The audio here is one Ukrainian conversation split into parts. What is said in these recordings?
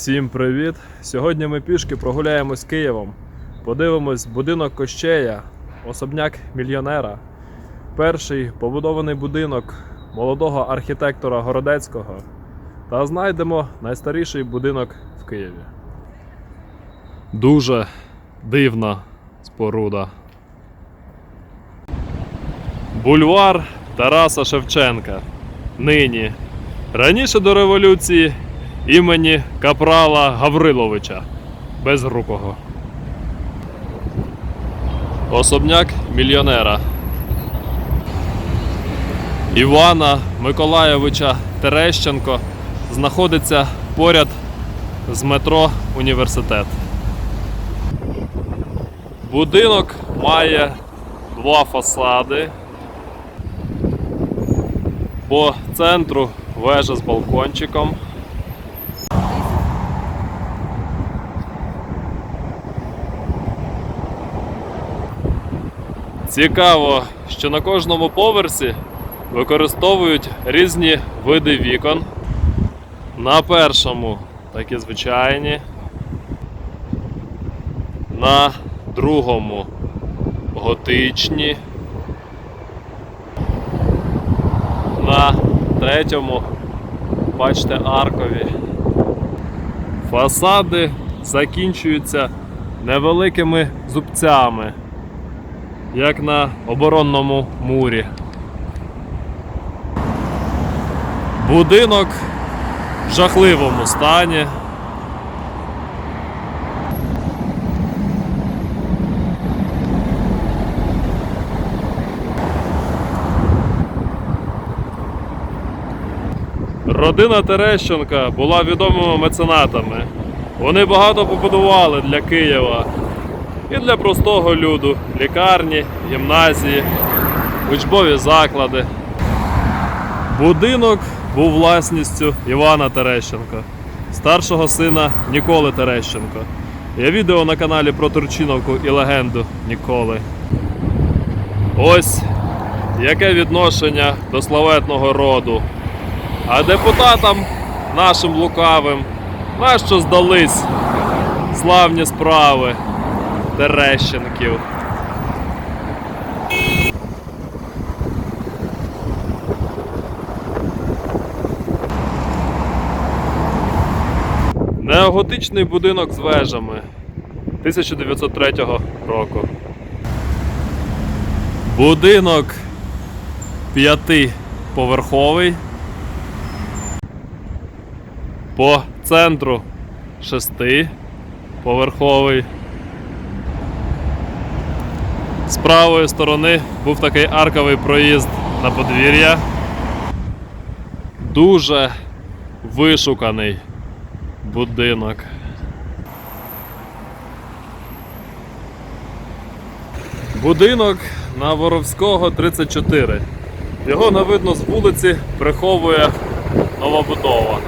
Всім привіт! Сьогодні ми пішки прогуляємось Києвом. Подивимось будинок Кощея, особняк мільйонера. Перший побудований будинок молодого архітектора Городецького. Та знайдемо найстаріший будинок в Києві. Дуже дивна споруда. Бульвар Тараса Шевченка. Нині. Раніше до революції імені Капрала Гавриловича Безрукого. Особняк мільйонера. Івана Миколайовича Терещенко знаходиться поряд з метро Університет. Будинок має два фасади. По центру вежа з балкончиком. Цікаво, що на кожному поверсі використовують різні види вікон. На першому такі звичайні. На другому готичні. На третьому, бачите, аркові. Фасади закінчуються невеликими зубцями, як на оборонному мурі. Будинок в жахливому стані. Родина Терещенка була відомими меценатами. Вони багато побудували для Києва і для простого люду: лікарні, гімназії, учбові заклади. Будинок був власністю Івана Терещенка, старшого сина Ніколи Терещенко. Є відео на каналі про Турчиновку і легенду Ніколи. Ось яке відношення до славетного роду. А депутатам нашим лукавим нащо здались славні справи Терещенків. Неоготичний будинок з вежами 1903 року. Будинок п'ятиповерховий. По центру шестиповерховий. З правої сторони був такий арковий проїзд на подвір'я. Дуже вишуканий будинок. Будинок на Воровського 34. Його не видно з вулиці, приховує новобудова.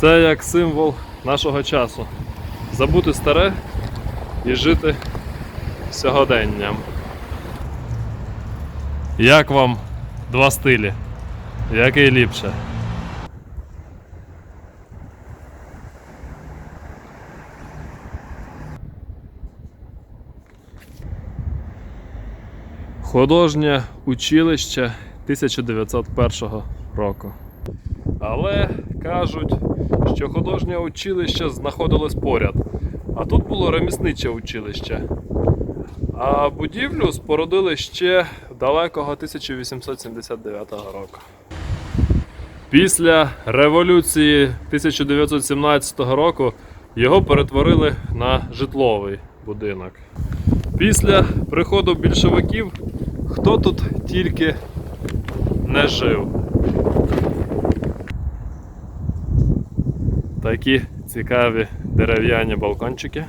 Це як символ нашого часу. Забути старе і жити сьогоденням. Як вам два стилі? Який ліпше? Художнє училище 1901 року. Але кажуть, що художнє училище знаходилось поряд. А тут було ремісниче училище. А будівлю спорудили ще далекого 1879 року. Після революції 1917 року його перетворили на житловий будинок. Після приходу більшовиків хто тут тільки не жив. Такі цікаві дерев'яні балкончики.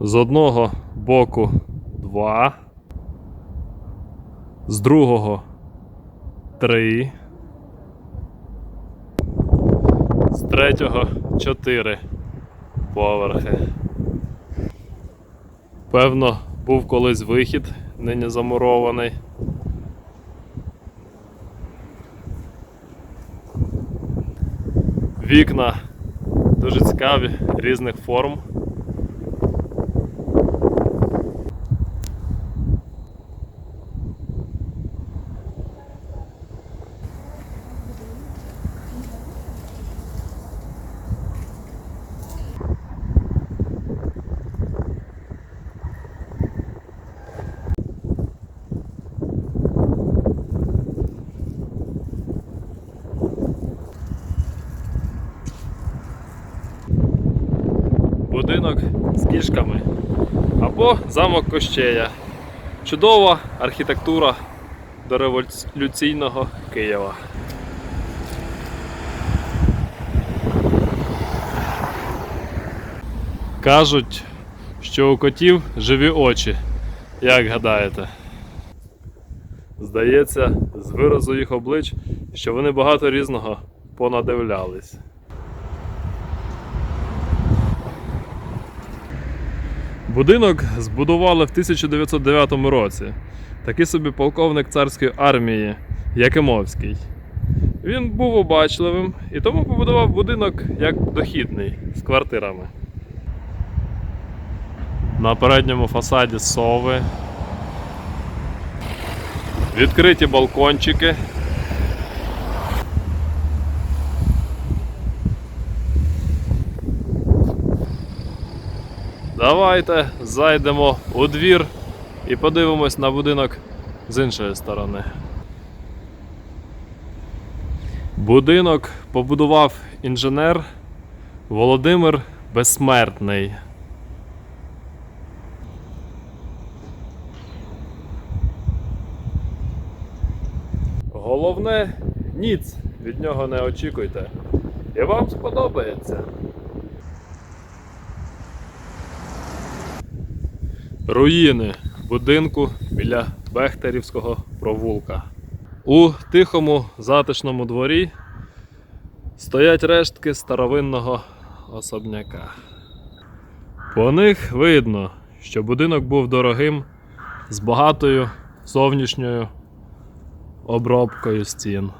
З одного боку два, з другого три, з третього чотири поверхи. Певно, був колись вихід, нині замурований. Вікна дуже цікаві, різних форм. Будинок з кішками або замок Кощея. Чудова архітектура дореволюційного Києва. Кажуть, що у котів живі очі. Як гадаєте? Здається, з виразу їх облич, що вони багато різного понадивлялись. Будинок збудували в 1909 році. Такий собі полковник царської армії Якимовський. Він був обачливим і тому побудував будинок як дохідний з квартирами. На передньому фасаді сови. Відкриті балкончики. Давайте зайдемо у двір і подивимось на будинок з іншої сторони. Будинок побудував інженер Володимир Безсмертний. Головне, ніц від нього не очікуйте. І вам сподобається. Руїни будинку біля Бехтерівського провулка. У тихому затишному дворі стоять рештки старовинного особняка. По них видно, що будинок був дорогим з багатою зовнішньою обробкою стін.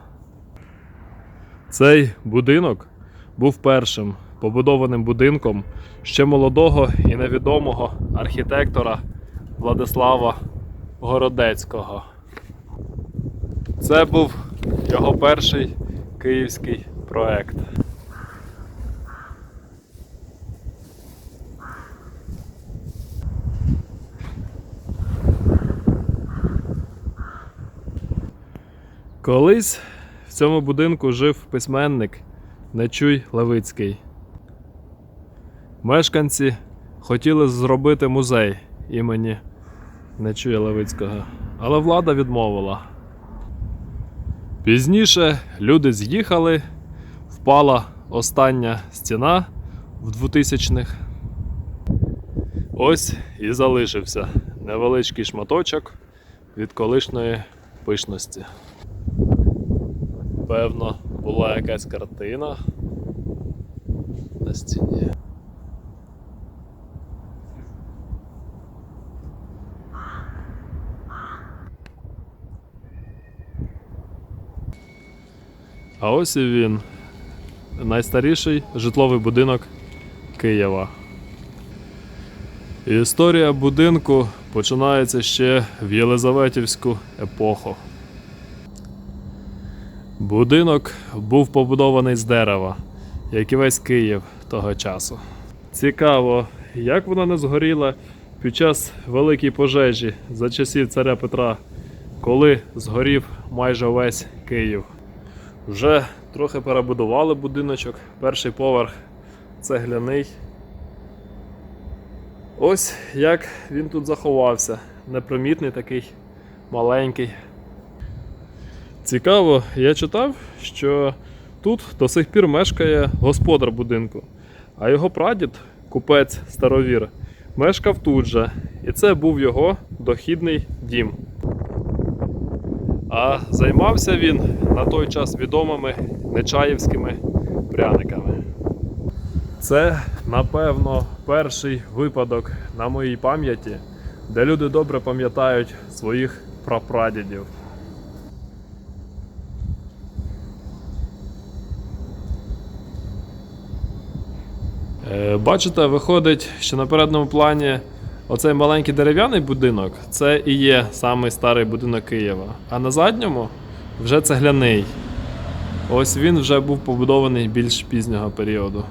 Цей будинок був першим побудованим будинком ще молодого і невідомого архітектора Владислава Городецького. Це був його перший київський проект. Колись в цьому будинку жив письменник Нечуй Левицький. Мешканці хотіли зробити музей імені Нечуя Левицького, але влада відмовила. Пізніше люди з'їхали, впала остання стіна в 2000-х. Ось і залишився невеличкий шматочок від колишньої пишності. Певно, була якась картина на стіні. А ось і він. Найстаріший житловий будинок Києва. Історія будинку починається ще в Єлизаветівську епоху. Будинок був побудований з дерева, як і весь Київ того часу. Цікаво, як вона не згоріла під час великої пожежі за часів царя Петра, коли згорів майже весь Київ. Вже трохи перебудували будиночок, перший поверх цегляний. Ось як він тут заховався. Непримітний такий маленький. Цікаво, я читав, що тут до сих пір мешкає господар будинку, а його прадід, купець старовір, мешкав тут же, і це був його дохідний дім. А займався він на той час відомими нечаївськими пряниками. Це напевно, перший випадок на моїй пам'яті, де люди добре пам'ятають своїх прапрадідів. Е, Бачите, виходить, що на передньому плані оцей маленький дерев'яний будинок це і є самий старий будинок Києва. А на задньому вже цегляний. Ось він вже був побудований більш пізнього періоду.